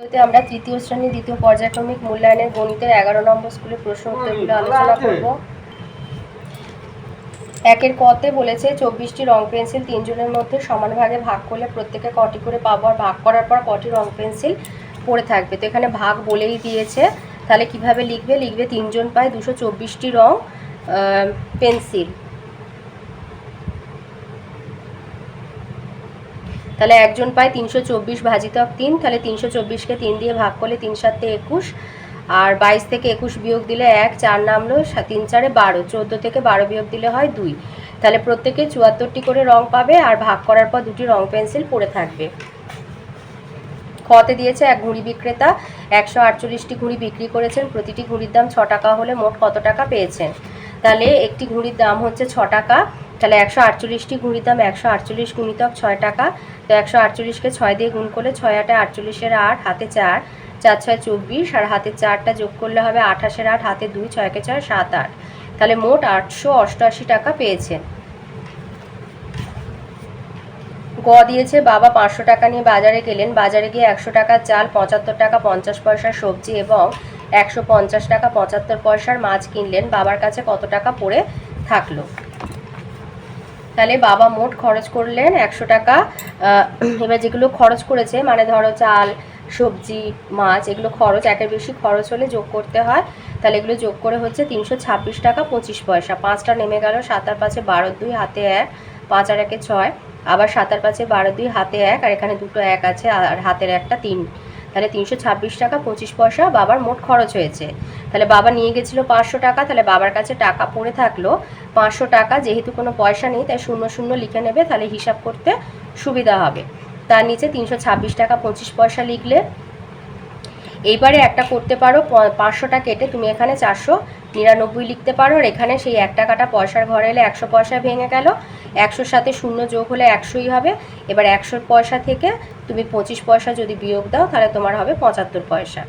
ভিডিওতে আমরা তৃতীয় শ্রেণি দ্বিতীয় পর্যায়ক্রমিক মূল্যায়নের গণিতের এগারো নম্বর স্কুলের প্রশ্ন উত্তরগুলো আলোচনা করব। একের কতে বলেছে চব্বিশটি রং পেন্সিল তিনজনের মধ্যে সমান ভাগে ভাগ করলে প্রত্যেকে কটি করে পাবো আর ভাগ করার পর কটি রং পেন্সিল পড়ে থাকবে। তো এখানে ভাগ বলেই দিয়েছে। তাহলে কীভাবে লিখবে? লিখবে তিনজন পায় দুশো চব্বিশটি রং পেন্সিল। তাহলে একজন পায় তিনশো চব্বিশ ভাজিতক তিন, তাহলে তিনশো চব্বিশকে তিন দিয়ে ভাগ করলে তিন সাতে একুশ। আর বাইশ থেকে একুশ বিয়োগ দিলে এক, চার নামলো তিন চারে বারো, চোদ্দ থেকে বারো বিয়োগ দিলে হয় দুই। তাহলে প্রত্যেকে চুয়াত্তরটি করে রং পাবে আর ভাগ করার পর দুটি রং পেন্সিল পড়ে থাকবে। খতে দিয়েছে এক ঘুড়ি বিক্রেতা, একশো আটচল্লিশটি ঘুড়ি বিক্রি করেছেন, প্রতিটি ঘুড়ির দাম ছ টাকা হলে মোট কত টাকা পেয়েছেন? তাহলে একটি ঘুড়ির দাম হচ্ছে ছ টাকা, তাহলে একশো আটচল্লিশটি ঘুড়ির দাম একশো আটচল্লিশ গুণিতক ছয় টাকা। তো একশো আটচল্লিশকে ছয় দিয়ে গুণ করলে ছয় আটে আটচল্লিশের আট, হাতে চার চার ছয় চব্বিশ, আর হাতে চারটা যোগ করলে হবে আঠাশের আট, হাতে দুই, ছয়কে ছয়, সাত আট। তাহলে মোট আটশো অষ্টআশি টাকা পেয়েছেন গ দিয়েছে, বাবা পাঁচশো টাকা নিয়ে বাজারে গেলেন। বাজারে গিয়ে একশো টাকার চাল, পঁচাত্তর টাকা, পঞ্চাশ পয়সা সবজি এবং একশো পঞ্চাশ টাকা পঁচাত্তর পয়সার মাছ কিনলেন, বাবার কাছে কত টাকা পড়ে থাকল? তাহলে বাবা মোট খরচ করলেন একশো টাকা। এবার যেগুলো খরচ করেছে মানে ধরো চাল, সবজি, মাছ, এগুলো খরচ, একের বেশি খরচ হলে যোগ করতে হয়। তাহলে এগুলো যোগ করে হচ্ছে তিনশো ছাব্বিশ টাকা পঁচিশ পয়সা। পাঁচটা নেমে গেল, সাতার পাঁচে বারো, দুই, হাতে এক, পাঁচ আর একে ছয়। আবার সাতার পাঁচে বারো, দুই, হাতে এক, আর এখানে দুটো এক আছে, আর হাতের একটা তিন। তাহলে তিনশো ছাব্বিশ টাকা, পঁচিশ পয়সা বাবার মোট খরচ হয়েছে। তাহলে বাবা নিয়ে গেছিল পাঁচশো টাকা, তাহলে বাবার কাছে টাকা পড়ে থাকল পাঁচশো টাকা, যেহেতু কোনো পয়সা নেই, তাই শূন্য শূন্য লিখে নেবে, তাহলে হিসাব করতে সুবিধা হবে। তার নিচে তিনশো ছাব্বিশ টাকা, পঁচিশ পয়সা লিখলে এইবারে একটা করতে পারো পাঁচশোটা কেটে তুমি এখানে চারশো নিরানব্বই লিখতে পারো আর এখানে সেই এক টাকাটা পয়সার ঘরে এলে একশো পয়সা ভেঙে গেল। একশোর সাথে শূন্য যোগ হলে একশোই হবে। এবার একশোর পয়সা থেকে তুমি পঁচিশ পয়সা যদি বিয়োগ দাও তাহলে তোমার হবে পঁচাত্তর পয়সা।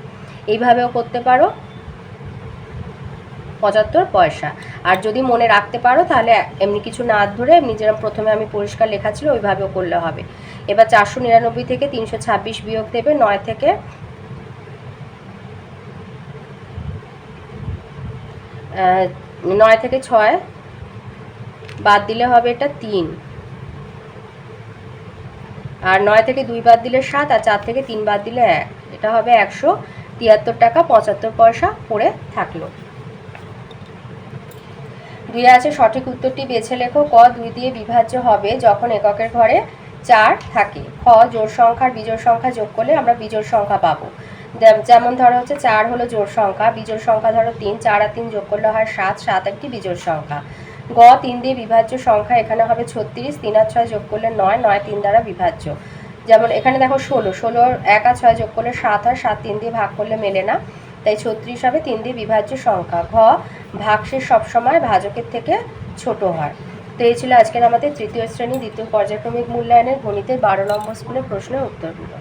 এইভাবেও করতে পারো। পঁচাত্তর পয়সা। আর যদি মনে রাখতে পারো তাহলে এমনি কিছু না ধরে এমনি যেরকম প্রথমে আমি পরিষ্কার লেখা ছিল ওইভাবেও করলে হবে। এবার চারশো নিরানব্বই থেকে তিনশো ছাব্বিশ বিয়োগ দেবে নয় থেকে নয় থেকে ছয়। বাদ দিলে হবে এটা তিন। আর নয় থেকে দুই বাদ দিলে সাত, আর চার থেকে তিন বাদ দিলে এক। এটা হবে একশো তিয়াত্তর টাকা পঁচাত্তর পয়সা পড়ে থাকল। দুই আছে, সঠিক উত্তরটি বেছে লেখো। ক দুই দিয়ে বিভাজ্য হবে যখন এককের ঘরে চার থাকে। খ, জোড় সংখ্যার বিজোড় সংখ্যা যোগ করলে আমরা বিজোড় সংখ্যা পাবো। যেমন ধরো হচ্ছে চার হলো জোড় সংখ্যা, বিজোড় সংখ্যা ধরো তিন, চার আর তিন যোগ করলে হয় সাত সাত একটি বিজোড় সংখ্যা। গ, তিন দিয়ে বিভাজ্য সংখ্যা এখানে হবে ছত্রিশ, তিন আর ছয় যোগ করলে নয় নয় তিন দ্বারা বিভাজ্য। যেমন এখানে দেখো ষোলো ষোলোর এক আর ছয় যোগ করলে সাত হয়, সাত তিন দিয়ে ভাগ করলে মেলে না, তাই ছত্রিশ হবে তিন দিয়ে বিভাজ্য সংখ্যা। ঘ, ভাগশেষ সবসময় ভাজকের থেকে ছোট হয়। তো এই ছিল আজকের আমাদের তৃতীয় শ্রেণি, দ্বিতীয় পর্যায়ক্রমিক মূল্যায়নের গণিতের বারো নম্বর স্কুলের প্রশ্নের উত্তরগুলো।